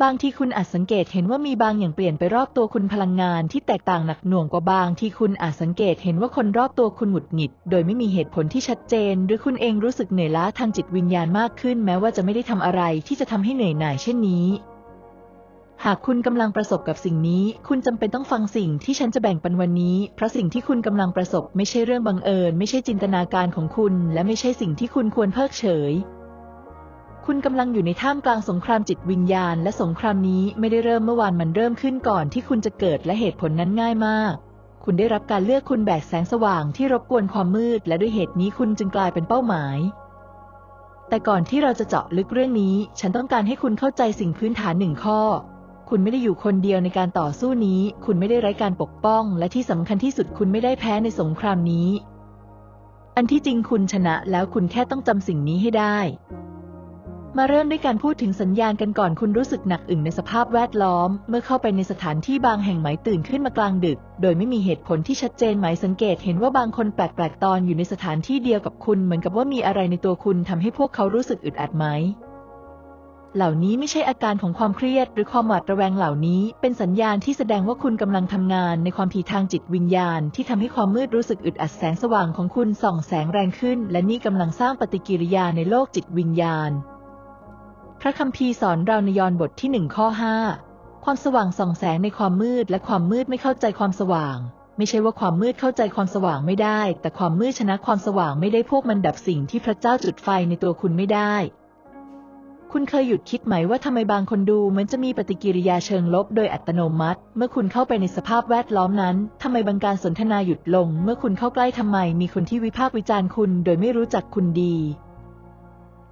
บางทีคุณอาจสังเกตเห็นว่ามีบางอย่างเปลี่ยนไปรอบตัวคุณพลังงานที่แตกต่างหนักหน่วงกว่าบางที่คุณอาจสังเกตเห็นว่าคนรอบตัวคุณหงุดหงิด โดยไม่มีเหตุผลที่ชัดเจน หรือคุณเองรู้สึกเหนื่อยล้าทางจิตวิญญาณมากขึ้น แม้ว่าจะไม่ได้ทำอะไรที่จะทำให้เหนื่อยหน่ายเช่นนี้ หากคุณกำลังประสบกับสิ่งนี้ คุณจำเป็นต้องฟังสิ่งที่ฉันจะแบ่งปันวันนี้ เพราะสิ่งที่คุณกำลังประสบไม่ใช่เรื่องบังเอิญ ไม่ใช่จินตนาการของคุณ และไม่ใช่สิ่งที่คุณควรเพิกเฉย คุณกำลังอยู่ในท่ามกลางสงครามจิตวิญญาณ และสงครามนี้ไม่ได้เริ่มเมื่อวานมันเริ่มขึ้นก่อนที่คุณจะเกิดและเหตุผลนั้นง่ายมาก คุณได้รับการเลือกคุณแบกแสงสว่างที่รบกวนความมืด และด้วยเหตุนี้คุณจึงกลายเป็นเป้าหมาย แต่ก่อนที่เราจะเจาะลึกเรื่องนี้ ฉันต้องการให้คุณเข้าใจสิ่งพื้นฐานหนึ่งข้อ คุณไม่ได้อยู่คนเดียวในการต่อสู้นี้ คุณไม่ได้ไร้การปกป้อง และที่สำคัญที่สุดคุณไม่ได้แพ้ในสงครามนี้ อันที่จริงคุณชนะแล้วคุณแค่ต้องจำสิ่งนี้ให้ได้ มาเริ่มด้วยการพูดถึงสัญญาณกันก่อนคุณรู้สึกหนักอึ่งในสภาพแวดล้อม เมื่อเข้าไปในสถานที่บางแห่งไหมตื่นขึ้นมากลางดึก โดยไม่มีเหตุผลที่ชัดเจนไหมสังเกตเห็นว่าบางคนแปลกๆตอนอยู่ในสถานที่เดียวกับคุณเหมือนกับว่ามีอะไรในตัวคุณทำให้พวกเขารู้สึกอึดอัดไหมเหล่านี้ไม่ใช่อาการของความเครียดหรือความหวาดระแวงเหล่านี้ เป็นสัญญาณที่แสดงว่าคุณกำลังทำงานในความถี่ทางจิตวิญญาณ ที่ทำให้ความมืดรู้สึกอึดอัดแสงสว่างของคุณส่องแสงแรงขึ้น และนี่กำลังสร้างปฏิกิริยาในโลกจิตวิญญาณ พระคัมภีร์สอนเราในยอห์นบทที่หนึ่งข้อห้าความสว่างส่องแสงในความมืดและความมืดไม่เข้าใจความสว่าง ไม่ใช่ว่าความมืดเข้าใจความสว่างไม่ได้ แต่ความมืดชนะความสว่างไม่ได้พวกมันดับสิ่งที่พระเจ้าจุดไฟในตัวคุณไม่ได้ คุณเคยหยุดคิดไหมว่าทำไมบางคนดูเหมือนจะมีปฏิกิริยาเชิงลบโดยอัตโนมัติ เมื่อคุณเข้าไปในสภาพแวดล้อมนั้นทำไมบางการสนทนาหยุดลง เมื่อคุณเข้าใกล้ทำไมมีคนที่วิพากษ์วิจารณ์คุณ โดยไม่รู้จักคุณดี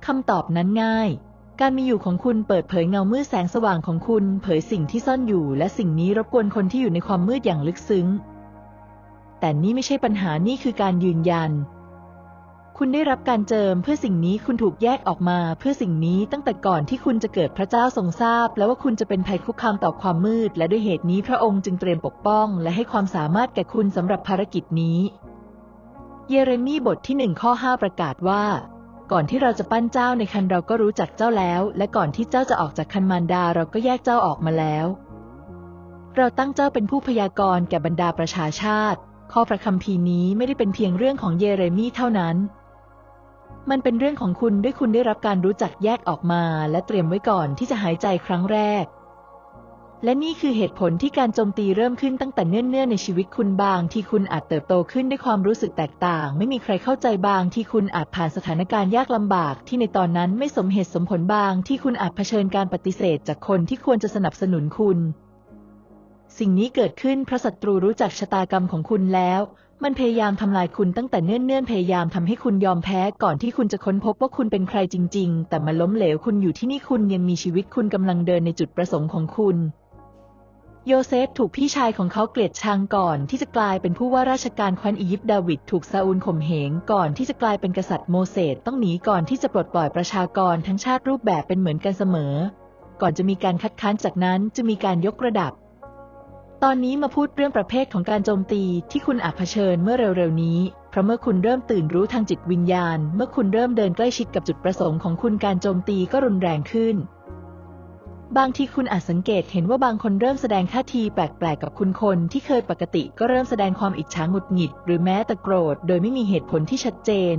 คำตอบนั้นง่าย การมีอยู่ของคุณเปิดเผยเงามืดแสงสว่างของคุณ เผยสิ่งที่ซ่อนอยู่ และสิ่งนี้รบกวนคนที่อยู่ในความมืดอย่างลึกซึ้ง แต่นี่ไม่ใช่ปัญหานี่คือการยืนยัน คุณได้รับการเจิมเพื่อสิ่งนี้คุณถูกแยกออกมา เพื่อสิ่งนี้ตั้งแต่ก่อนที่คุณจะเกิดพระเจ้าทรงทราบ แล้วว่าคุณจะเป็นภัยคุกคามต่อความมืด และด้วยเหตุนี้พระองค์จึงเตรียมปกป้อง และให้ความสามารถแก่คุณสำหรับภารกิจนี้ เยเรมีบทที่หนึ่งข้อห้าประกาศว่า ก่อนที่เราจะปั้นเจ้าในคันเราก็รู้จักเจ้าแล้ว และก่อนที่เจ้าจะออกจากคันมารดาเราก็แยกเจ้าออกมาแล้ว เราตั้งเจ้าเป็นผู้พยากรณ์แก่บรรดาประชาชาติ ข้อพระคัมภีร์นี้ไม่ได้เป็นเพียงเรื่องของเยเรมีเท่านั้น มันเป็นเรื่องของคุณด้วยคุณได้รับการรู้จักแยกออกมา และเตรียมไว้ก่อนที่จะหายใจครั้งแรก และนี่คือเหตุผลที่การโจมตีเริ่มขึ้นตั้งแต่เนื่องๆในชีวิตคุณบาง ที่คุณอาจเติบโตขึ้นด้วยความรู้สึกแตกต่าง ไม่มีใครเข้าใจบางที่คุณอาจผ่านสถานการณ์ยากลำบาก ที่ในตอนนั้นไม่สมเหตุสมผลบาง ที่คุณอาจเผชิญการปฏิเสธ จากคนที่ควรจะสนับสนุนคุณ สิ่งนี้เกิดขึ้นเพราะศัตรูรู้จักชะตากรรมของคุณแล้ว มันพยายามทำลายคุณตั้งแต่เนื่อนๆพยายามทำให้คุณยอมแพ้ก่อนที่คุณจะค้นพบว่าคุณเป็นใครจริง ๆ แต่มาล้มเหลวคุณอยู่ที่นี่คุณยังมีชีวิตคุณกำลังเดินในจุดประสงค์ของคุณ โยเซฟถูกพี่ชายของเขาเกลียดชังก่อนที่จะกลายเป็นผู้ว่าราชการแคว้นอียิปต์ดาวิดถูกซาอูลข่มเหงก่อนที่จะกลายเป็นกษัตริย์โมเสสต้องหนีก่อนที่จะปลดปล่อยประชากรทั้งชาติรูปแบบเป็นเหมือนกันเสมอ ก่อนจะมีการคัดค้านจากนั้นจะมีการยกระดับ ตอนนี้มาพูดเรื่องประเภทของการโจมตีที่คุณอาจเผชิญเมื่อเร็วๆนี้ เพราะเมื่อคุณเริ่มตื่นรู้ทางจิตวิญญาณ เมื่อคุณเริ่มเดินใกล้ชิดกับจุดประสงค์ของคุณการโจมตีก็รุนแรงขึ้น บางทีคุณอาจสังเกตเห็นว่าบางคนเริ่มแสดงท่าทีแปลกๆ กับคุณคนที่เคยปกติก็เริ่มแสดงความอิจฉาหงุดหงิด หรือแม้แต่โกรธ โดยไม่มีเหตุผลที่ชัดเจน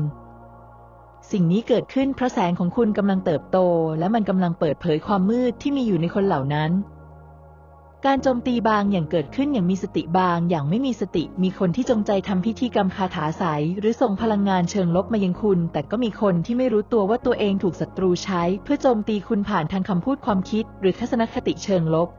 สิ่งนี้เกิดขึ้นเพราะแสงของคุณกำลังเติบโต และมันกำลังเปิดเผยความมืดที่มีอยู่ในคนเหล่านั้น การโจมตีบางอย่างเกิดขึ้นอย่างมีสติบางอย่างไม่มีสติ มีคนที่จงใจทำพิธีกรรมคาถาใสหรือส่งพลังงานเชิงลบมายังคุณ แต่ก็มีคนที่ไม่รู้ตัวว่าตัวเองถูกศัตรูใช้ เพื่อโจมตีคุณผ่านทางคำพูดความคิด หรือทัศนคติเชิงลบ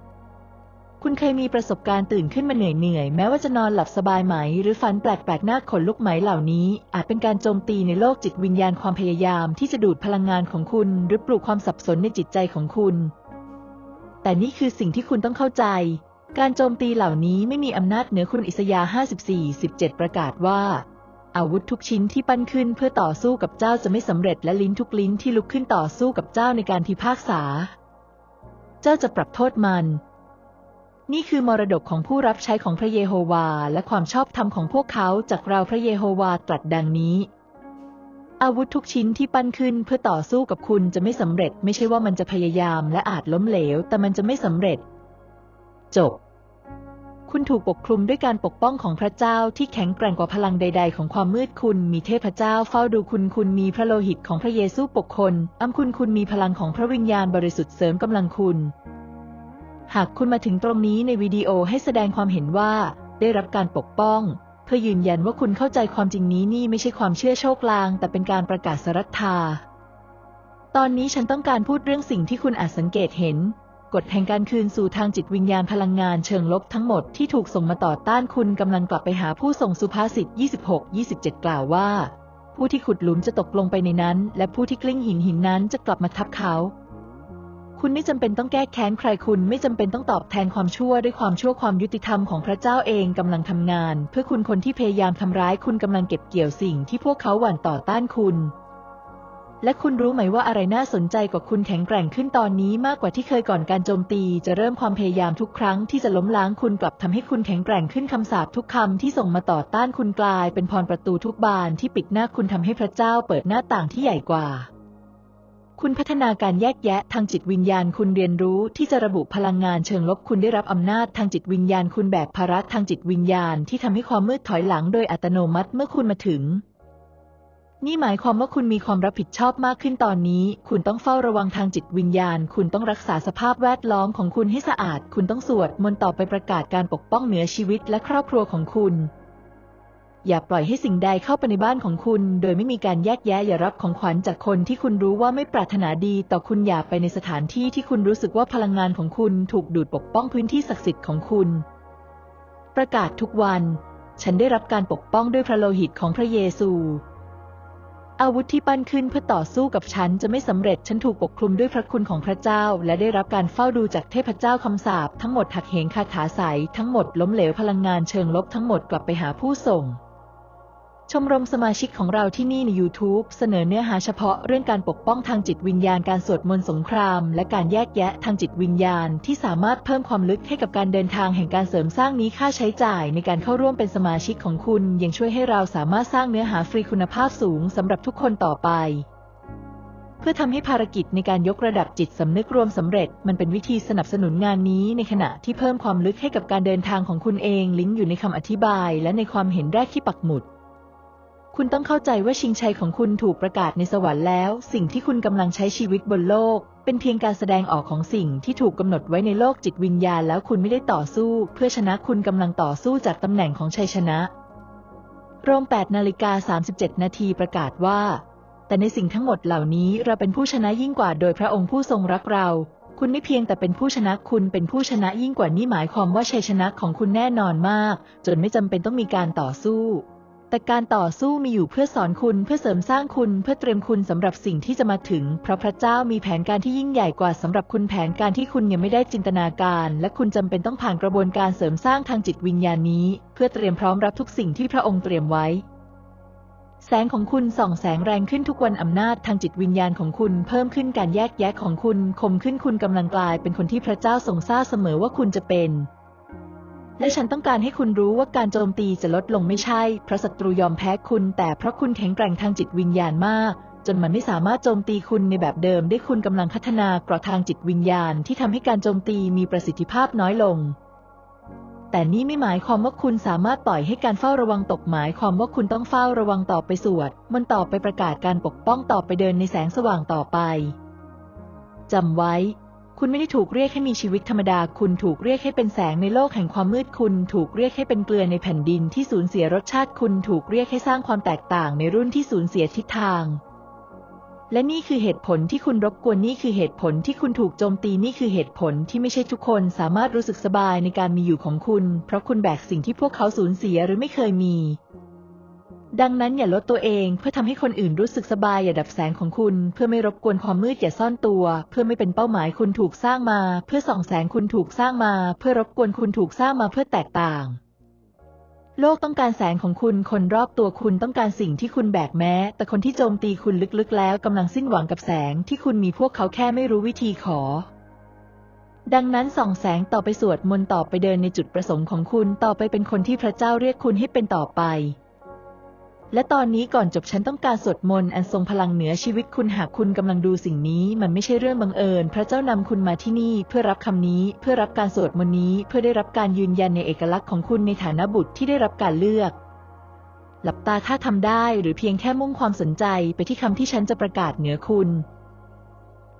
คุณเคยมีประสบการณ์ตื่นขึ้นมาเหนื่อยๆแม้ว่าจะนอนหลับสบายไหม หรือฝันแปลกๆหน้าขนลุกไหมเหล่านี้ อาจเป็นการโจมตีในโลกจิตวิญญาณความพยายาม ที่จะดูดพลังงานของคุณ หรือปลูกความสับสนในจิตใจของคุณ แต่นี่คือสิ่งที่คุณต้องเข้าใจ การโจมตีเหล่านี้ไม่มีอำนาจเหนือคุณอิสยาห์54 17 ประกาศว่า อาวุธทุกชิ้นที่ปั้นขึ้นเพื่อต่อสู้กับเจ้าจะไม่สำเร็จและลิ้นทุกลิ้นที่ลุกขึ้นต่อสู้กับเจ้าในการพิพากษา เจ้าจะปรับโทษมัน นี่คือมรดกของผู้รับใช้ของพระเยโฮวา และความชอบธรรมของพวกเขาจากเราพระเยโฮวาตรัสดังนี้ อาวุธทุกชิ้นที่ปั้นขึ้นเพื่อต่อสู้กับคุณจะไม่สำเร็จ ไม่ใช่ว่ามันจะพยายามและอาจล้มเหลว แต่มันจะไม่สำเร็จ จบ คุณถูกปกคลุมด้วยการปกป้องของพระเจ้าที่แข็งแกร่งกว่าพลังใด ๆ ของความมืดคุณมีเทพเจ้าเฝ้าดูคุณคุณมีพระโลหิตของพระเยซูปกคนอำคุณคุณมีพลังของพระวิญญาณบริสุทธิ์เสริมกำลังคุณ หากคุณมาถึงตรงนี้ในวิดีโอให้แสดงความเห็นว่า ได้รับการปกป้อง เพื่อยืนยันว่าคุณเข้าใจความจริงนี้นี่ไม่ใช่ความเชื่อโชคลาง แต่เป็นการประกาศสรัทธา ตอนนี้ฉันต้องการพูดเรื่องสิ่งที่คุณอาจสังเกตเห็น กฎแห่งการคืนสู่ทางจิตวิญญาณพลังงานเชิงลบทั้งหมดที่ถูกส่งมาต่อต้านคุณกำลังกลับไปหาผู้ส่งสุภาษิต 26-27 กล่าวว่า ผู้ที่ขุดหลุมจะตกลงไปในนั้น และผู้ที่กลิ้งหินหินนั้นจะกลับมาทับเขา คุณไม่จำเป็นต้องแก้แค้นใครคุณไม่จำเป็นต้องตอบแทนความชั่วด้วยความชั่วความยุติธรรมของพระเจ้าเองกำลังทำงาน เพื่อคุณคนที่พยายามทำร้ายคุณกำลังเก็บเกี่ยวสิ่งที่พวกเขาหวั่นต่อต้านคุณ และคุณรู้ไหมว่าอะไรน่าสนใจกว่าคุณแข็งแกร่งขึ้นตอนนี้มากกว่าที่เคยก่อนการโจมตี จะเริ่มความพยายามทุกครั้งที่จะล้มล้างคุณกลับทำให้คุณแข็งแกร่งขึ้นคำสาปทุกคำที่ส่งมาต่อต้านคุณกลาย เป็นพรประตูทุกบานที่ปิดหน้าคุณทำให้พระเจ้าเปิดหน้าต่างที่ใหญ่กว่า คุณพัฒนาการแยกแยะทางจิตวิญญาณคุณเรียนรู้ที่จะระบุพลังงานเชิงลบคุณได้รับอำนาจทางจิตวิญญาณคุณแบกภาระทางจิตวิญญาณที่ทำให้ความมืดถอยหลังโดยอัตโนมัติเมื่อคุณมาถึง นี่หมายความว่าคุณมีความรับผิดชอบมากขึ้นตอนนี้ คุณต้องเฝ้าระวังทางจิตวิญญาณ คุณต้องรักษาสภาพแวดล้อมของคุณให้สะอาด คุณต้องสวดมนต์ต่อไปประกาศการปกป้องเหนือชีวิตและครอบครัวของคุณ อย่าปล่อยให้สิ่งใดเข้าไปในบ้านของคุณ โดยไม่มีการแยกแยะอย่ารับของขวัญจากคนที่คุณรู้ว่าไม่ปรารถนาดี ต่อคุณอย่าไปในสถานที่ที่คุณรู้สึกว่าพลังงานของคุณถูกดูดปกป้องพื้นที่ศักดิ์สิทธิ์ของคุณ ประกาศทุกวัน ฉันได้รับการปกป้องด้วยพระโลหิตของพระเยซู อาวุธที่ปั้นขึ้นเพื่อต่อสู้กับฉันจะไม่สำเร็จฉันถูกปกคลุมด้วยพระคุณของพระเจ้า และได้รับการเฝ้าดูจากเทพเจ้าคำสาปทั้งหมดหักเหงคาถาใสทั้งหมดล้มเหลวพลังงานเชิงลบทั้งหมดกลับไปหาผู้ส่ง ชมรมสมาชิกของเราที่นี่ใน YouTube เสนอเนื้อหาเฉพาะเรื่องการปกป้องทางจิตวิญญาณการสวดมนต์สงคราม และการแยกแยะทางจิตวิญญาณที่สามารถเพิ่มความลึกให้กับการเดินทางแห่งการเสริมสร้างนี้ค่าใช้จ่ายในการเข้าร่วมเป็นสมาชิกของคุณ ยังช่วยให้เราสามารถสร้างเนื้อหาฟรีคุณภาพสูงสำหรับทุกคนต่อไป เพื่อทำให้ภารกิจในการยกระดับจิตสำนึกรวมสำเร็จ มันเป็นวิธีสนับสนุนงานนี้ในขณะที่เพิ่มความลึกให้กับการเดินทางของคุณเอง ลิงก์อยู่ในคำอธิบาย และในความเห็นแรกที่ปักหมุด คุณต้องเข้าใจว่าชิงชัยของคุณถูกประกาศในสวรรค์แล้ว สิ่งที่คุณกำลังใช้ชีวิตบนโลก เป็นเพียงการแสดงออกของสิ่งที่ถูกกำหนดไว้ในโลกจิตวิญญาณแล้วคุณไม่ได้ต่อสู้ เพื่อชนะคุณกำลังต่อสู้จากตำแหน่งของชัยชนะ โรม8นาฬิกา37 นาทีประกาศว่า แต่ในสิ่งทั้งหมดเหล่านี้เราเป็นผู้ชนะยิ่งกว่าโดยพระองค์ผู้ทรงรักเรา คุณไม่เพียงแต่เป็นผู้ชนะคุณเป็นผู้ชนะยิ่งกว่านี่หมายความว่าชัยชนะของคุณแน่นอนมาก จนไม่จำเป็นต้องมีการต่อสู้ แต่การต่อสู้มีอยู่เพื่อสอนคุณเพื่อเสริมสร้างคุณเพื่อเตรียมคุณสำหรับสิ่งที่จะมาถึง เพราะพระเจ้ามีแผนการที่ยิ่งใหญ่กว่าสำหรับคุณแผนการที่คุณยังไม่ได้จินตนาการ และคุณจำเป็นต้องผ่านกระบวนการเสริมสร้างทางจิตวิญญาณนี้ เพื่อเตรียมพร้อมรับทุกสิ่งที่พระองค์เตรียมไว้ แสงของคุณส่องแสงแรงขึ้นทุกวันอำนาจทางจิตวิญญาณของคุณเพิ่มขึ้นการแยกแยะของคุณคมขึ้นคุณกำลังกลายเป็นคนที่พระเจ้าทรงทราบเสมอว่าคุณจะเป็น และฉันต้องการให้คุณรู้ว่าการโจมตีจะลดลงไม่ใช่ เพราะศัตรูยอมแพ้คุณ แต่เพราะคุณแข็งแกร่งทางจิตวิญญาณมาก จนมันไม่สามารถโจมตีคุณในแบบเดิม ได้คุณกำลังพัฒนาเกราะทางจิตวิญญาณที่ทำให้การโจมตีมีประสิทธิภาพน้อยลง แต่นี่ไม่หมายความว่าคุณสามารถปล่อยให้การเฝ้าระวังตกหมายความว่าคุณต้องเฝ้าระวังต่อไปสวด มันต์ต่อไปประกาศการปกป้องต่อไปเดินในแสงสว่างต่อไปจำไว้ คุณไม่ได้ถูกเรียกให้มีชีวิตธรรมดา คุณถูกเรียกให้เป็นแสงในโลกแห่งความมืด คุณถูกเรียกให้เป็นเกลือในแผ่นดินที่สูญเสียรสชาติ คุณถูกเรียกให้สร้างความแตกต่างในรุ่นที่สูญเสียทิศทาง และนี่คือเหตุผลที่คุณรบกวน นี่คือเหตุผลที่คุณถูกโจมตี นี่คือเหตุผลที่ไม่ใช่ทุกคนสามารถรู้สึกสบายในการมีอยู่ของคุณ เพราะคุณแบกสิ่งที่พวกเขาสูญเสียหรือไม่เคยมี ดังนั้นอย่าลดตัวเองเพื่อทำให้คนอื่นรู้สึกสบายอย่าดับแสงของคุณ เพื่อไม่รบกวนความมืดอย่าซ่อนตัว เพื่อไม่เป็นเป้าหมายคุณถูกสร้างมา เพื่อส่องแสงคุณถูกสร้างมา เพื่อรบกวนคุณถูกสร้างมาเพื่อแตกต่าง โลกต้องการแสงของคุณคนรอบตัวคุณต้องการสิ่งที่คุณแบกแม้ แต่คนที่โจมตีคุณลึกๆ แล้วกำลังสิ้นหวังกับแสงที่คุณมีพวกเขาแค่ไม่รู้วิธีขอดังนั้นส่องแสงต่อไปสวดมนต์ต่อไปเดินในจุดประสงค์ของคุณต่อไปเป็นคนที่พระเจ้าเรียกคุณให้เป็นต่อไป และตอนนี้ก่อนจบฉันต้องการสวดมนต์อันทรงพลังเหนือชีวิตคุณหากคุณกำลังดูสิ่งนี้ มันไม่ใช่เรื่องบังเอิญ พระเจ้านำคุณมาที่นี่เพื่อรับคำนี้ เพื่อรับการสวดมนต์นี้ เพื่อได้รับการยืนยันในเอกลักษณ์ของคุณในฐานะบุตรที่ได้รับการเลือก หลับตาถ้าทำได้หรือเพียงแค่มุ่งความสนใจไปที่คำที่ฉันจะประกาศเหนือคุณ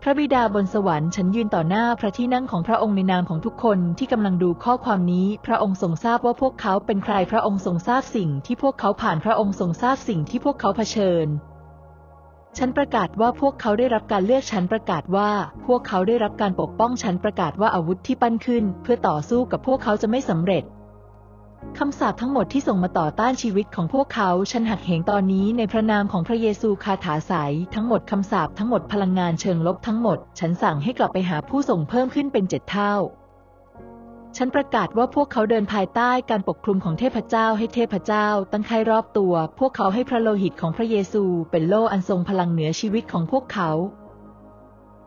พระบิดาบนสวรรค์ฉันยืนต่อหน้าพระที่นั่งของพระองค์ในนามของทุกคนที่กำลังดูข้อความนี้ พระองค์ทรงทราบว่าพวกเขาเป็นใครพระองค์ทรงทราบสิ่งที่พวกเขาผ่านพระองค์ทรงทราบสิ่งที่พวกเขาเผชิญ ฉันประกาศว่าพวกเขาได้รับการเลือกฉันประกาศว่า พวกเขาได้รับการปกป้องฉันประกาศว่าอาวุธที่ปั้นขึ้น เพื่อต่อสู้กับพวกเขาจะไม่สำเร็จ คำสาปทั้งหมดที่ส่งมาต่อต้านชีวิตของพวกเขาฉันหักเหงตอนนี้ในพระนามของพระเยซูคาถาสายทั้งหมดคำสาปทั้งหมดพลังงานเชิงลบทั้งหมด ฉันสั่งให้กลับไปหาผู้ส่งเพิ่มขึ้นเป็นเจ็ดเท่า ฉันประกาศว่าพวกเขาเดินภายใต้การปกคลุมของเทพเจ้าให้เทพเจ้า ตั้งค่รอบตัว พวกเขาให้พระโลหิตของพระเยซู เป็นโล่อันทรงพลังเหนือชีวิตของพวกเขา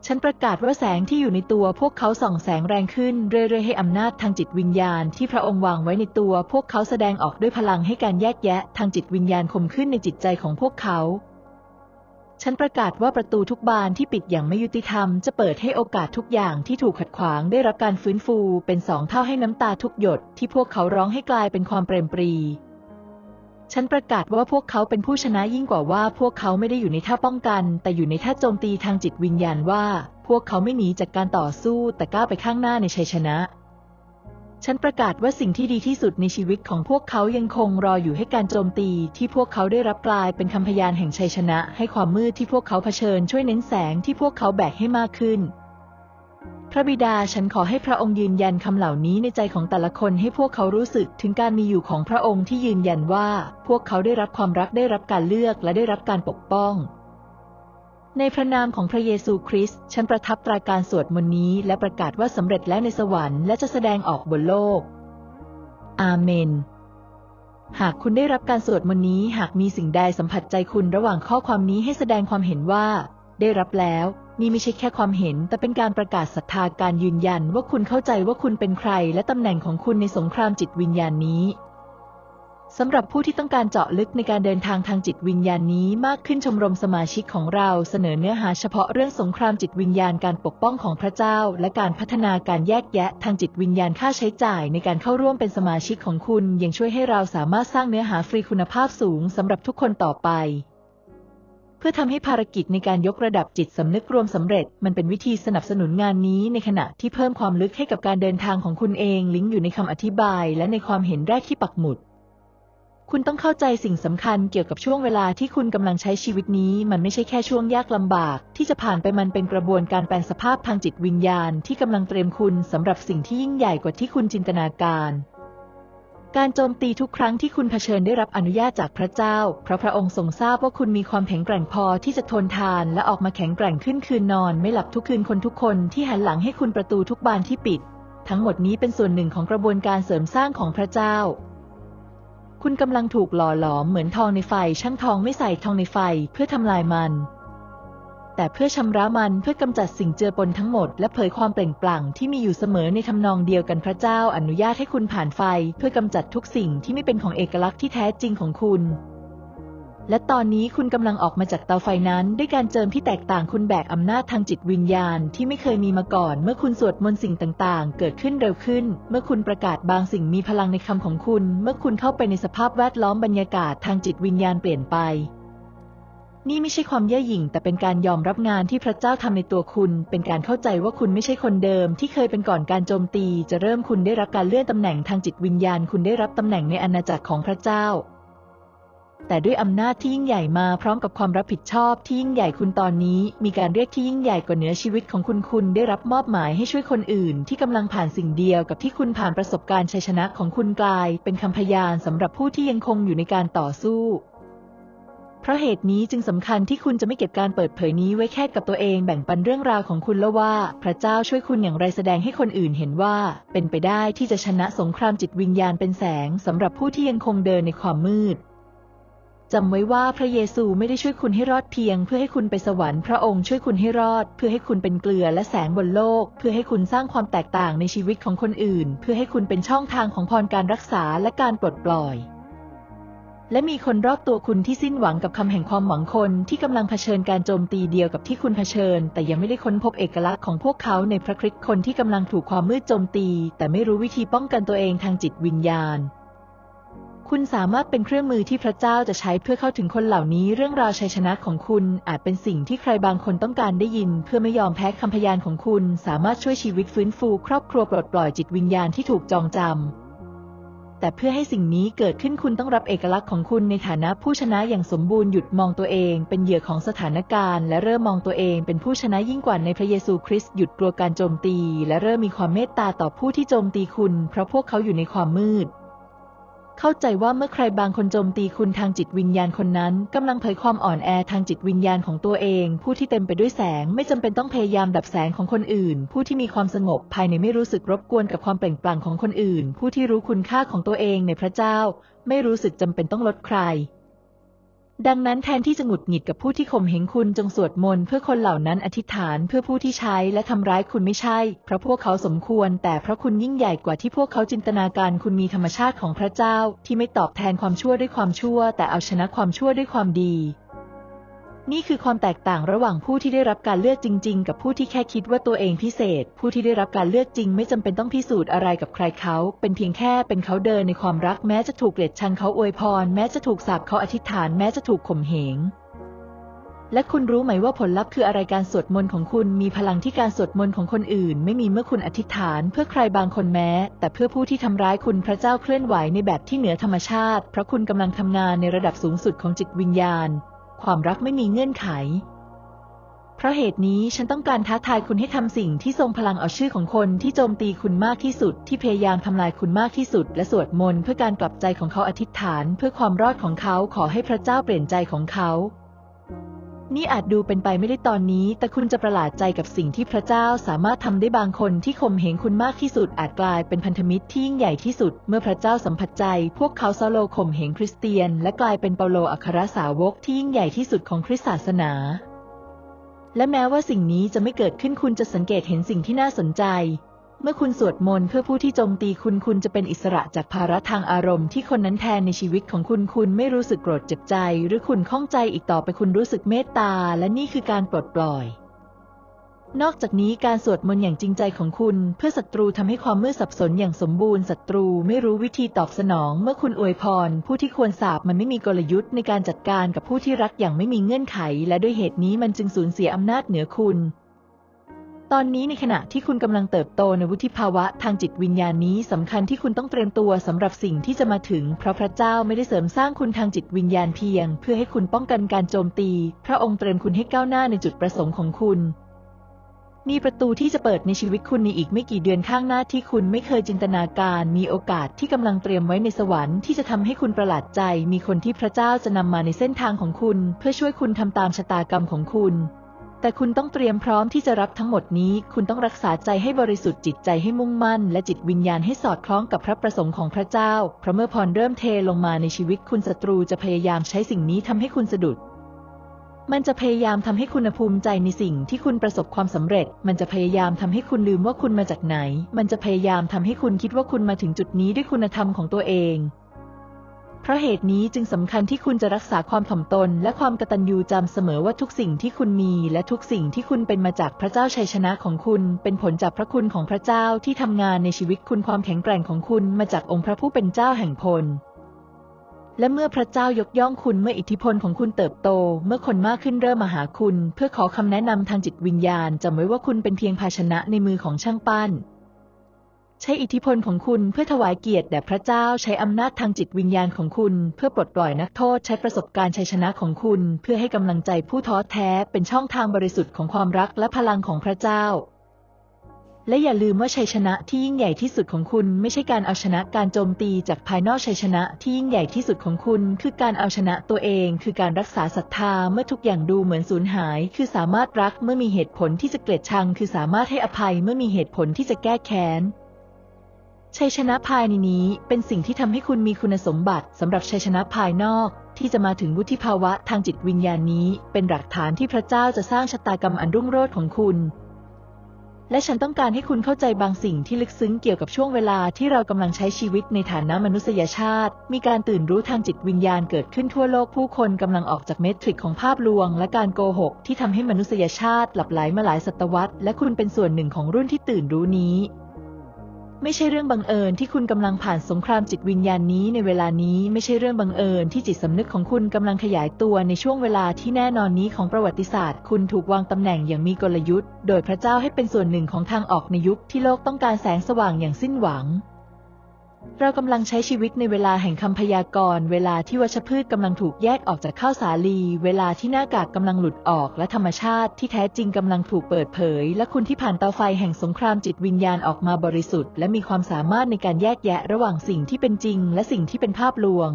ฉันประกาศว่าแสงที่อยู่ในตัวพวกเขาส่องแสงแรงขึ้นเรื่อยๆให้อำนาจทางจิตวิญญาณที่พระองค์วางไว้ในตัว พวกเขาแสดงออกด้วยพลังให้การแยกแยะทางจิตวิญญาณคมขึ้นในจิตใจของพวกเขา ฉันประกาศว่าประตูทุกบานที่ปิดอย่างไม่ยุติธรรม จะเปิดให้โอกาสทุกอย่างที่ถูกขัดขวางได้รับการฟื้นฟูเป็นสองเท่าให้น้ำตาทุกหยดที่พวกเขาร้องให้กลายเป็นความเปรมปรี ฉันประกาศว่าพวกเขาเป็นผู้ชนะยิ่งกว่าว่าพวกเขาไม่ได้อยู่ในท่าป้องกัน แต่อยู่ในท่าโจมตีทางจิตวิญญาณว่า พวกเขาไม่หนีจากการต่อสู้แต่ก้าวไปข้างหน้าในชัยชนะ ฉันประกาศว่าสิ่งที่ดีที่สุดในชีวิตของพวกเขายังคงรออยู่ให้การโจมตีที่พวกเขาได้รับกลายเป็นคำพยานแห่งชัยชนะ ให้ความมืดที่พวกเขาเผชิญช่วยเน้นแสงที่พวกเขาแบกให้มากขึ้น ระบิดาฉันขอให้พระองค์ยืนยันคำเหล่านี้ในใจของแต่ละคนให้พวกเขารู้สึกถึงการมีอยู่ของพระองค์ที่ยืนยันว่า พวกเขาได้รับความรักได้รับการเลือกและได้รับการปกป้อง ในพระนามของพระเยซูคริสต์ฉันประทับตราการสวดมนต์นี้ และประกาศว่าสำเร็จแล้วในสวรรค์และจะแสดงออกบนโลก อาเมนหากคุณได้รับการสวดมนต์นี้ หากมีสิ่งใดสัมผัสใจคุณระหว่างข้อความนี้ให้แสดงความเห็นว่า ได้รับแล้ว นี่ไม่ใช่แค่ความเห็น แต่เป็นการประกาศศรัทธาการยืนยันว่าคุณเข้าใจว่าคุณเป็นใคร และตำแหน่งของคุณในสงครามจิตวิญญาณนี้สำหรับผู้ที่ต้องการเจาะลึกในการเดินทางทางจิตวิญญาณนี้มากขึ้นชมรมสมาชิกของเราเสนอเนื้อหาเฉพาะเรื่องสงครามจิตวิญญาณการปกป้องของพระเจ้า และการพัฒนาการแยกแยะทางจิตวิญญาณค่าใช้จ่ายในการเข้าร่วมเป็นสมาชิกของคุณ ยังช่วยให้เราสามารถสร้างเนื้อหาฟรีคุณภาพสูงสำหรับทุกคนต่อไป พื่อทำให้ภารกิจในการยกระดับจิตสำนึกรวมสำเร็จ มันเป็นวิธีสนับสนุนงานนี้ในขณะที่เพิ่มความลึกให้กับการเดินทางของคุณเองลิงก์อยู่ในคำอธิบาย และในความเห็นแรกที่ปักหมุด คุณต้องเข้าใจสิ่งสำคัญเกี่ยวกับช่วงเวลาที่คุณกำลังใช้ชีวิตนี้ มันไม่ใช่แค่ช่วงยากลำบาก ที่จะผ่านไปมันเป็นกระบวนการแปลงสภาพทางจิตวิญญาณ ที่กำลังเตรียมคุณสำหรับสิ่งที่ยิ่งใหญ่กว่าที่คุณจินตนาการ การโจมตีทุกครั้งที่คุณเผชิญได้รับอนุญาตจากพระเจ้า เพราะพระองค์ทรงทราบว่าคุณมีความแข็งแกร่งพอที่จะทนทาน และออกมาแข็งแกร่งขึ้นคืนนอน ไม่หลับทุกคืนคนทุกคนที่หันหลังให้คุณประตูทุกบานที่ปิด ทั้งหมดนี้เป็นส่วนหนึ่งของกระบวนการเสริมสร้างของพระเจ้า คุณกำลังถูกหล่อหลอมเหมือนทองในไฟ ช่างทองไม่ใส่ทองในไฟเพื่อทำลายมัน แต่เพื่อชำระมันเพื่อกำจัดสิ่งเจือปนทั้งหมด และเผยความเปล่งปลั่งที่มีอยู่เสมอในทำนองเดียวกันพระเจ้าอนุญาตให้คุณผ่านไฟ เพื่อกำจัดทุกสิ่งที่ไม่เป็นของเอกลักษณ์ที่แท้จริงของคุณ และตอนนี้คุณกำลังออกมาจากเตาไฟนั้น ด้วยการเจิมที่แตกต่างคุณแบกอำนาจทางจิตวิญญาณที่ไม่เคยมีมาก่อน เมื่อคุณสวดมนต์สิ่งต่างๆ เกิดขึ้นเร็วขึ้น เมื่อคุณประกาศบางสิ่งมีพลังในคำของคุณ เมื่อคุณเข้าไปในสภาพแวดล้อมบรรยากาศทางจิตวิญญาณเปลี่ยนไป นี่ไม่ใช่ความเย่อหยิ่ง แต่เป็นการยอมรับงานที่พระเจ้าทำในตัวคุณ เป็นการเข้าใจว่าคุณไม่ใช่คนเดิม ที่เคยเป็นก่อนการโจมตี จะเริ่มคุณได้รับการเลื่อนตำแหน่งทางจิตวิญญาณ คุณได้รับตำแหน่งในอาณาจักรของพระเจ้า แต่ด้วยอำนาจที่ยิ่งใหญ่มาพร้อมกับความรับผิดชอบที่ยิ่งใหญ่คุณตอนนี้ มีการเรียกที่ยิ่งใหญ่กว่าเหนือชีวิตของคุณคุณได้รับมอบหมายให้ช่วยคนอื่น ที่กำลังผ่านสิ่งเดียวกับที่คุณผ่านประสบการณ์ชัยชนะของคุณกลาย เป็นคำพยานสำหรับผู้ที่ยังคงอยู่ในการต่อสู้ เพราะเหตุนี้จึงสำคัญที่คุณจะไม่เก็บการเปิดเผยนี้ไว้แค่กับตัวเองแบ่งปันเรื่องราวของคุณแล้วว่า พระเจ้าช่วยคุณอย่างไรแสดงให้คนอื่นเห็นว่า เป็นไปได้ที่จะชนะสงครามจิตวิญญาณเป็นแสงสำหรับผู้ที่ยังคงเดินในความมืดจำไว้ว่าพระเยซูไม่ได้ช่วยคุณให้รอดเพียง เพื่อให้คุณไปสวรรค์พระองค์ช่วยคุณให้รอด เพื่อให้คุณเป็นเกลือและแสงบนโลก เพื่อให้คุณสร้างความแตกต่างในชีวิตของคนอื่น เพื่อให้คุณเป็นช่องทางของพรการรักษาและการปลดปล่อย และมีคนรอบตัวคุณที่สิ้นหวังกับคำแห่งความหวังคนที่กำลังเผชิญการโจมตีเดียวกับที่คุณเผชิญ แต่ยังไม่ได้ค้นพบเอกลักษณ์ของพวกเขาในพระคริสต์คนที่กำลังถูกความมืดโจมตี แต่ไม่รู้วิธีป้องกันตัวเองทางจิตวิญญาณ คุณสามารถเป็นเครื่องมือที่พระเจ้าจะใช้เพื่อเข้าถึงคนเหล่านี้เรื่องราวชัยชนะของคุณอาจเป็นสิ่งที่ใครบางคนต้องการได้ยิน เพื่อไม่ยอมแพ้คำพยานของคุณ สามารถช่วยชีวิตฟื้นฟู ครอบครัวปลดปล่อยจิตวิญญาณที่ถูกจองจำ แต่เพื่อให้สิ่งนี้เกิดขึ้นคุณต้องรับเอกลักษณ์ของคุณในฐานะผู้ชนะอย่างสมบูรณ์หยุดมองตัวเอง เป็นเหยื่อของสถานการณ์ และเริ่มมองตัวเองเป็นผู้ชนะยิ่งกว่าในพระเยซูคริสต์หยุดกลัวการโจมตี และเริ่มมีความเมตตาต่อผู้ที่โจมตีคุณ เพราะพวกเขาอยู่ในความมืด เข้าใจว่าเมื่อใครบางคนโจมตีคุณทางจิตวิญญาณคนนั้นกำลังเผยความอ่อนแอทางจิตวิญญาณของตัวเอง ผู้ที่เต็มไปด้วยแสงไม่จำเป็นต้องพยายามดับแสงของคนอื่น ผู้ที่มีความสงบภายในไม่รู้สึกรบกวนกับความเปล่งปลั่งของคนอื่น ผู้ที่รู้คุณค่าของตัวเองในพระเจ้า ไม่รู้สึกจำเป็นต้องลดใคร ดังนั้นแทนที่จะหงุดหงิดกับผู้ที่ข่มเหงคุณจงสวดมนต์เพื่อคนเหล่านั้นอธิษฐานเพื่อผู้ที่ใช้และทำร้ายคุณไม่ใช่ เพราะพวกเขาสมควร แต่เพราะคุณยิ่งใหญ่กว่าที่พวกเขาจินตนาการคุณมีธรรมชาติของพระเจ้า ที่ไม่ตอบแทนความชั่วด้วยความชั่ว แต่เอาชนะความชั่วด้วยความดี นี่คือความแตกต่างระหว่างผู้ที่ได้รับการเลือกจริง ๆ กับผู้ที่แค่คิดว่าตัวเองพิเศษ ผู้ที่ได้รับการเลือกจริง ไม่จำเป็นต้องพิสูจน์อะไรกับใครเขา เป็นเพียงแค่เป็นเขาเดินในความรักแม้จะถูกเกลียดชังเขาอวยพร แม้จะถูกสาปเขาอธิษฐานแม้จะถูกข่มเหงและคุณรู้ไหมว่าผลลัพธ์คืออะไรการสวดมนต์ของคุณมีพลังที่การสวดมนต์ของคนอื่น ไม่มีเมื่อคุณอธิษฐาน เพื่อใครบางคนแม้ แต่เพื่อผู้ที่ทำร้ายคุณพระเจ้าเคลื่อนไหวในแบบที่เหนือธรรมชาติ เพราะคุณกำลังทำงานในระดับสูงสุดของจิตวิญญาณ ความรักไม่มีเงื่อนไข เพราะเหตุนี้ฉันต้องการท้าทายคุณให้ทำสิ่งที่ทรงพลังเอาชื่อของคนที่โจมตีคุณมากที่สุด ที่พยายามทำลายคุณมากที่สุด และสวดมนต์เพื่อการกลับใจของเขาอธิษฐาน เพื่อความรอดของเขาขอให้พระเจ้าเปลี่ยนใจของเขา นี่อาจดูเป็นไปไม่ได้ตอนนี้ แต่คุณจะประหลาดใจกับสิ่งที่พระเจ้าสามารถทำได้บางคนที่ข่มเหงคุณมากที่สุด อาจกลายเป็นพันธมิตรที่ยิ่งใหญ่ที่สุด เมื่อพระเจ้าสัมผัสใจ พวกเขาซาโลข่มเหงคริสเตียน และกลายเป็นเปาโลอัครสาวกที่ยิ่งใหญ่ที่สุดของคริสตศาสนา และแม้ว่าสิ่งนี้จะไม่เกิดขึ้นคุณจะสังเกตเห็นสิ่งที่น่าสนใจ มื่อคุณสวดมนต์เพื่อผู้ที่โจมตีคุณคุณจะเป็นอิสระจากภาระทางอารมณ์ที่คนนั้นแทนในชีวิตของคุณคุณไม่รู้สึกโกรธเจ็บใจ หรือคุณข้องใจอีกต่อไปคุณรู้สึกเมตตา และนี่คือการปลดปล่อย นอกจากนี้การสวดมนต์อย่างจริงใจของคุณเพื่อศัตรูทำให้ความมืดสับสนอย่างสมบูรณ์ศัตรูไม่รู้วิธีตอบสนอง เมื่อคุณอวยพร ผู้ที่ควรสาบมันไม่มีกลยุทธ์ในการจัดการกับผู้ที่รักอย่างไม่มีเงื่อนไข และด้วยเหตุนี้มันจึงสูญเสียอำนาจเหนือคุณ ตอนนี้ในขณะที่คุณกำลังเติบโตในวุฒิภาวะทางจิตวิญญาณนี้สำคัญที่คุณต้องเตรียมตัวสำหรับสิ่งที่จะมาถึง เพราะพระเจ้าไม่ได้เสริมสร้างคุณทางจิตวิญญาณเพียง เพื่อให้คุณป้องกันการโจมตี พระองค์เตรียมคุณให้ก้าวหน้าในจุดประสงค์ของคุณมีประตูที่จะเปิดในชีวิตคุณในอีกไม่กี่เดือนข้างหน้าที่คุณไม่เคยจินตนาการ มีโอกาสที่กำลังเตรียมไว้ในสวรรค์ที่จะทำให้คุณประหลาดใจ มีคนที่พระเจ้าจะนำมาในเส้นทางของคุณ เพื่อช่วยคุณทำตามชะตากรรมของคุณ แต่คุณต้องเตรียมพร้อมที่จะรับทั้งหมดนี้ คุณต้องรักษาใจให้บริสุทธิ์จิตใจให้มุ่งมั่น และจิตวิญญาณให้สอดคล้องกับพระประสงค์ของพระเจ้า เพราะเมื่อพรเริ่มเทลงมาในชีวิตคุณศัตรูจะพยายามใช้สิ่งนี้ทำให้คุณสะดุดมันจะพยายามทำให้คุณภูมิใจในสิ่งที่คุณประสบความสำเร็จ มันจะพยายามทำให้คุณลืมว่าคุณมาจากไหน มันจะพยายามทำให้คุณคิดว่าคุณมาถึงจุดนี้ด้วยคุณธรรมของตัวเอง เพราะเหตุนี้จึงสำคัญที่คุณจะรักษาความถ่อมตน และความกตัญญูจำเสมอว่าทุกสิ่งที่คุณมี และทุกสิ่งที่คุณเป็นมาจากพระเจ้าชัยชนะของคุณ เป็นผลจากพระคุณของพระเจ้าที่ทำงานในชีวิตคุณความแข็งแกร่งของคุณมาจากองค์พระผู้เป็นเจ้าแห่งพลและเมื่อพระเจ้ายกย่องคุณเมื่ออิทธิพลของคุณเติบโต เมื่อคนมากขึ้นเริ่มมาหาคุณ เพื่อขอคำแนะนำทางจิตวิญญาณจำไว้ว่าคุณเป็นเพียงภาชนะในมือของช่างปั้น ใช้อิทธิพลของคุณเพื่อถวายเกียรติแด่พระเจ้าใช้อำนาจทางจิตวิญญาณของคุณ เพื่อปลดปล่อยนักโทษใช้ประสบการณ์ชัยชนะของคุณ เพื่อให้กำลังใจผู้ท้อแท้เป็นช่องทางบริสุทธิ์ของความรักและพลังของพระเจ้า และอย่าลืมว่าชัยชนะที่ยิ่งใหญ่ที่สุดของคุณ ไม่ใช่การเอาชนะการโจมตีจากภายนอกชัยชนะที่ยิ่งใหญ่ที่สุดของคุณ คือการเอาชนะตัวเอง คือการรักษาศรัทธาเมื่อทุกอย่างดูเหมือนสูญหาย คือสามารถรักเมื่อมีเหตุผลที่จะเกลียดชัง คือสามารถให้อภัยเมื่อมีเหตุผลที่จะแก้แค้น ชัยชนะภายในนี้เป็นสิ่งที่ทำให้คุณมีคุณสมบัติสำหรับชัยชนะภายนอก ที่จะมาถึงวุฒิภาวะทางจิตวิญญาณนี้ เป็นหลักฐานที่พระเจ้าจะสร้างชะตากรรมอันรุ่งโรจน์ของคุณ และฉันต้องการให้คุณเข้าใจบางสิ่งที่ลึกซึ้งเกี่ยวกับช่วงเวลาที่เรากำลังใช้ชีวิตในฐานะมนุษยชาติ มีการตื่นรู้ทางจิตวิญญาณเกิดขึ้นทั่วโลกผู้คนกำลังออกจากเมทริกของภาพลวง และการโกหก ที่ทำให้มนุษยชาติหลับไหลมาหลายศตวรรษ และคุณเป็นส่วนหนึ่งของรุ่นที่ตื่นรู้นี้ ไม่ใช่เรื่องบังเอิญที่คุณกำลังผ่านสงครามจิตวิญญาณนี้ในเวลานี้ไม่ใช่เรื่องบังเอิญที่จิตสำนึกของคุณกำลังขยายตัวในช่วงเวลาที่แน่นอนนี้ของประวัติศาสตร์ คุณถูกวางตำแหน่งอย่างมีกลยุทธ์ โดยพระเจ้าให้เป็นส่วนหนึ่งของทางออกในยุคที่โลกต้องการแสงสว่างอย่างสิ้นหวัง เรากำลังใช้ชีวิตในเวลาแห่งคำพยากรณ์ เวลาที่วัชพืชกำลังถูกแยกออกจากข้าวสาลี เวลาที่หน้ากากกำลังหลุดออก และธรรมชาติที่แท้จริงกำลังถูกเปิดเผย และคุณที่ผ่านเตาไฟแห่งสงครามจิตวิญญาณออกมาบริสุทธิ์ และมีความสามารถในการแยกแยะระหว่างสิ่งที่เป็นจริง และสิ่งที่เป็นภาพลวง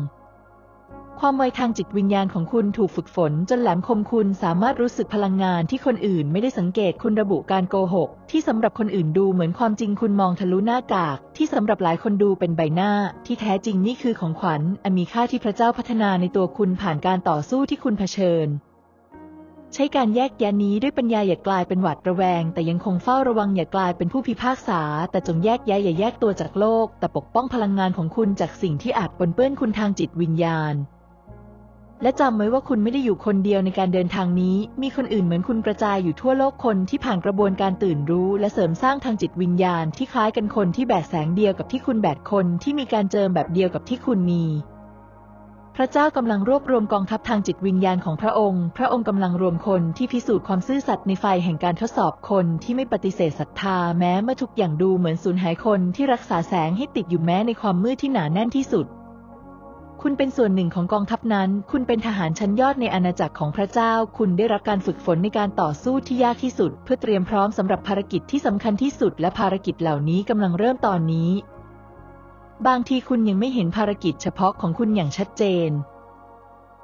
ความไวทางจิตวิญญาณของคุณถูกฝึกฝน จนแหลมคมคุณสามารถรู้สึกพลังงานที่คนอื่นไม่ได้สังเกตคุณระบุการโกหก ที่สำหรับคนอื่นดูเหมือนความจริงคุณมองทะลุหน้ากาก ที่สำหรับหลายคนดูเป็นใบหน้า ที่แท้จริงนี่คือของขวัญ อันมีค่าที่พระเจ้าพัฒนาในตัวคุณผ่านการต่อสู้ที่คุณเผชิญใช้การแยกแยะนี้ด้วยปัญญาอย่ากลายเป็นหวาดระแวง แต่ยังคงเฝ้าระวังอย่ากลายเป็นผู้พิพากษา แต่จงแยกแยะอย่าแยกตัวจากโลก แต่ปกป้องพลังงานของคุณจากสิ่งที่อาจปนเปื้อนคุณทางจิตวิญญาณ และจำไว้ว่าคุณไม่ได้อยู่คนเดียวในการเดินทางนี้ มีคนอื่นเหมือนคุณกระจายอยู่ทั่วโลกคนที่ผ่านกระบวนการตื่นรู้ และเสริมสร้างทางจิตวิญญาณที่คล้ายกันคนที่แบกแสงเดียวกับที่คุณแบกคนที่มีการเจิมแบบเดียวกับที่คุณมี พระเจ้ากำลังรวบรวมกองทัพทางจิตวิญญาณของพระองค์ พระองค์กำลังรวมคนที่พิสูจน์ความซื่อสัตย์ในไฟแห่งการทดสอบคนที่ไม่ปฏิเสธศรัทธา แม้เมื่อทุกอย่างดูเหมือนสูญหายคนที่รักษาแสงให้ติดอยู่แม้ในความมืดที่หนาแน่นที่สุด คุณเป็นส่วนหนึ่งของกองทัพนั้น คุณเป็นทหารชั้นยอดในอาณาจักรของพระเจ้า คุณได้รับการฝึกฝนในการต่อสู้ที่ยากที่สุด เพื่อเตรียมพร้อมสำหรับภารกิจที่สำคัญที่สุด และภารกิจเหล่านี้กำลังเริ่มตอนนี้ บางทีคุณยังไม่เห็นภารกิจเฉพาะของคุณอย่างชัดเจน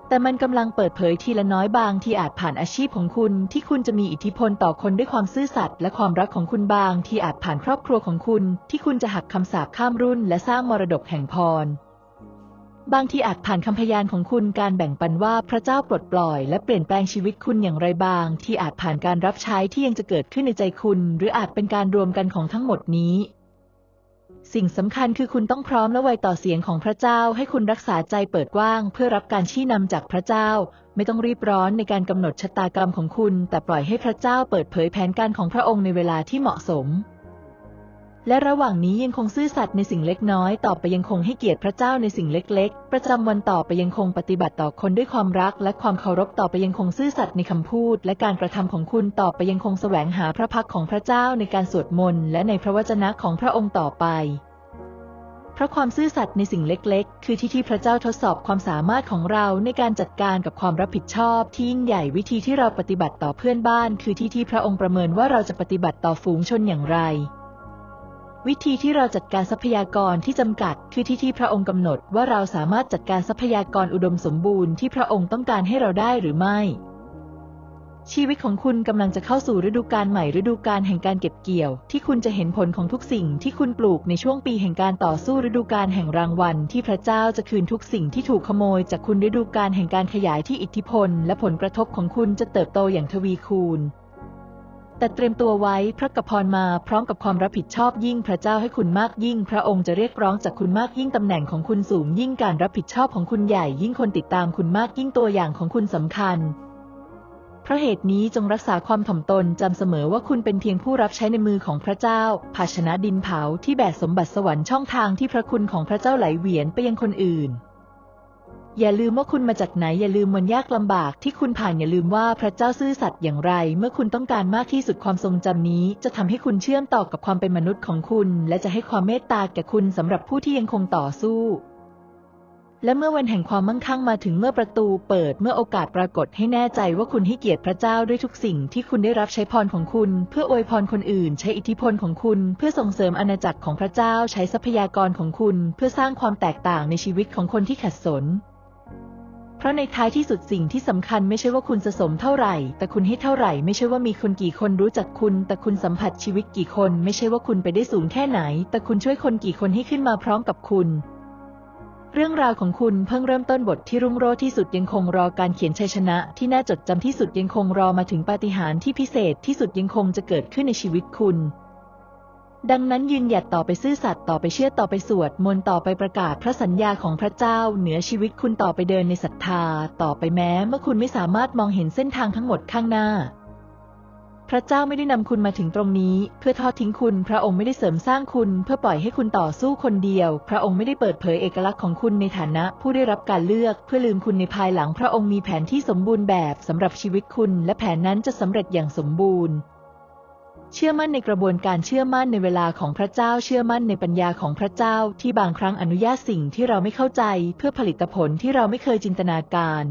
แต่มันกำลังเปิดเผยทีละน้อยบางที่อาจผ่านอาชีพของคุณ ที่คุณจะมีอิทธิพลต่อคนด้วยความซื่อสัตย์และความรักของคุณบาง ที่อาจผ่านครอบครัวของคุณ ที่คุณจะหักคำสาปข้ามรุ่น และสร้างมรดกแห่งพร บางทีอาจผ่านคำพยานของคุณการแบ่งปันว่าพระเจ้าปลดปล่อย และเปลี่ยนแปลงชีวิตคุณอย่างไรบาง ที่อาจผ่านการรับใช้ที่ยังจะเกิดขึ้นในใจคุณ หรืออาจเป็นการรวมกันของทั้งหมดนี้ สิ่งสำคัญคือคุณต้องพร้อมและไวต่อเสียงของพระเจ้า ให้คุณรักษาใจเปิดกว้าง เพื่อรับการชี้นำจากพระเจ้า ไม่ต้องรีบร้อนในการกำหนดชะตากรรมของคุณ แต่ปล่อยให้พระเจ้าเปิดเผยแผนการของพระองค์ในเวลาที่เหมาะสม และระหว่างนี้ยังคงซื่อสัตย์ในสิ่งเล็กน้อยต่อไปยังคงให้เกียรติพระเจ้าในสิ่งเล็ก ๆ ประจำวันต่อไปยังคงปฏิบัติต่อคนด้วยความรัก และความเคารพต่อไปยังคงซื่อสัตย์ในคำพูด และการกระทำของคุณต่อไปยังคงแสวงหาพระพักของพระเจ้าในการสวดมนต์และในพระวจนะของพระองค์ต่อไปเพราะความซื่อสัตย์ในสิ่งเล็กๆ คือที่ที่พระเจ้าทดสอบความสามารถของเราในการจัดการกับความรับผิดชอบที่ยิ่งใหญ่วิธีที่เราปฏิบัติต่อเพื่อนบ้าน คือที่ที่พระองค์ประเมินว่าเราจะปฏิบัติต่อฝูงชนอย่างไร วิธีที่เราจัดการทรัพยากรที่จำกัด คือที่ที่พระองค์กำหนดว่าเราสามารถจัดการทรัพยากรอุดมสมบูรณ์ที่พระองค์ต้องการให้เราได้หรือไม่ ชีวิตของคุณกำลังจะเข้าสู่ฤดูกาลใหม่ฤดูกาลแห่งการเก็บเกี่ยว ที่คุณจะเห็นผลของทุกสิ่งที่คุณปลูกในช่วงปีแห่งการต่อสู้ฤดูกาลแห่งรางวัล ที่พระเจ้าจะคืนทุกสิ่งที่ถูกขโมย จากคุณฤดูกาลแห่งการขยายที่อิทธิพล และผลกระทบของคุณจะเติบโตอย่างทวีคูณ แต่เตรียมตัวไว้พระกพรมาพร้อมกับความรับผิดชอบยิ่งพระเจ้าให้คุณมากยิ่ง พระองค์จะเรียกร้องจากคุณมากยิ่งตำแหน่งของคุณสูงยิ่งการรับผิดชอบของคุณใหญ่ยิ่งคนติดตามคุณมากยิ่งตัวอย่างของคุณสำคัญเพราะเหตุนี้จงรักษาความถ่อมตนจำเสมอว่าคุณเป็นเพียงผู้รับใช้ในมือของพระเจ้า ภาชนะดินเผาที่แบกสมบัติสวรรค์ช่องทางที่พระคุณของพระเจ้าไหลเวียนไปยังคนอื่น อย่าลืมว่าคุณมาจากไหน อย่าลืมวันยากลำบากที่คุณผ่านอย่าลืมว่าพระเจ้าซื่อสัตย์อย่างไร เมื่อคุณต้องการมากที่สุดความทรงจำนี้ จะทำให้คุณเชื่อมต่อกับความเป็นมนุษย์ของคุณ และจะให้ความเมตตาแก่คุณสำหรับผู้ที่ยังคงต่อสู้ และเมื่อวันแห่งความมั่งคั่งมาถึงเมื่อประตูเปิดเมื่อโอกาสปรากฏให้แน่ใจว่าคุณให้เกียรติพระเจ้าด้วยทุกสิ่งที่คุณได้รับใช้พรของคุณ เพื่ออวยพรคนอื่น ใช้อิทธิพลของคุณ เพื่อส่งเสริมอาณาจักรของพระเจ้าใช้ทรัพยากรของคุณ เพื่อสร้างความแตกต่างในชีวิตของคนที่ขัดสน เพราะในท้ายที่สุดสิ่งที่สำคัญไม่ใช่ว่าคุณจะสมเท่าไหร่ แต่คุณให้เท่าไหร่ไม่ใช่ว่ามีคนกี่คนรู้จักคุณ แต่คุณสัมผัสชีวิตกี่คน ไม่ใช่ว่าคุณไปได้สูงแค่ไหน แต่คุณช่วยคนกี่คนให้ขึ้นมาพร้อมกับคุณ เรื่องราวของคุณเพิ่งเริ่มต้นบทที่รุ่งโรจน์ที่สุดยังคงรอการเขียนชัยชนะ ที่น่าจดจำที่สุดยังคงรอมาถึงปาฏิหาริย์ที่พิเศษที่สุดยังคงจะเกิดขึ้นในชีวิตคุณ ดังนั้นยืนหยัดต่อไปซื่อสัตย์ต่อไปเชื่อต่อไปสวดมนต์ต่อไปประกาศพระสัญญาของพระเจ้า เหนือชีวิตคุณต่อไปเดินในศรัทธา ต่อไปแม้เมื่อคุณไม่สามารถมองเห็นเส้นทางทั้งหมดข้างหน้า พระเจ้าไม่ได้นำคุณมาถึงตรงนี้ เพื่อทอดทิ้งคุณ พระองค์ไม่ได้เสริมสร้างคุณ เพื่อปล่อยให้คุณต่อสู้คนเดียว พระองค์ไม่ได้เปิดเผยเอกลักษณ์ของคุณในฐานะ ผู้ได้รับการเลือก เพื่อลืมคุณในภายหลัง พระองค์มีแผนที่สมบูรณ์แบบสำหรับชีวิตคุณ และแผนนั้นจะสำเร็จอย่างสมบูรณ์ เชื่อมั่นในกระบวนการเชื่อมั่นในเวลาของพระเจ้าเชื่อมั่นในปัญญาของพระเจ้าที่บางครั้งอนุญาตสิ่งที่เราไม่เข้าใจเพื่อผลิตผลที่เราไม่เคยจินตนาการ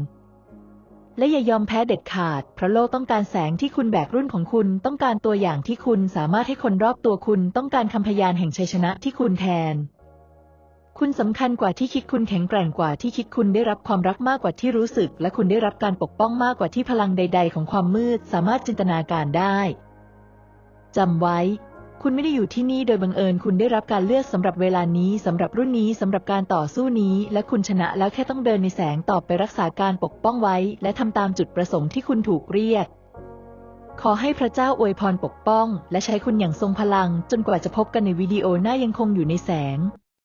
และอย่ายอมแพ้เด็ดขาด เพราะโลกต้องการแสงที่คุณแบกรุ่นของคุณ ต้องการตัวอย่างที่คุณสามารถให้คนรอบตัวคุณ ต้องการคำพยานแห่งชัยชนะที่คุณแทน คุณสำคัญกว่าที่คิดคุณแข็งแกร่งกว่าที่คิดคุณได้รับความรักมากกว่าที่รู้สึก และคุณได้รับการปกป้องมากกว่าที่พลังใด ๆ ของความมืด สามารถจินตนาการได้ จำไว้ คุณไม่ได้อยู่ที่นี่โดยบังเอิญคุณได้รับการเลือกสำหรับเวลานี้สำหรับรุ่นนี้สำหรับการต่อสู้นี้ และคุณชนะแล้วแค่ต้องเดินในแสงต่อไปรักษาการปกป้องไว้ และทำตามจุดประสงค์ที่คุณถูกเรียก ขอให้พระเจ้าอวยพรปกป้อง และใช้คุณอย่างทรงพลัง จนกว่าจะพบกันในวิดีโอหน้ายังคงอยู่ในแสง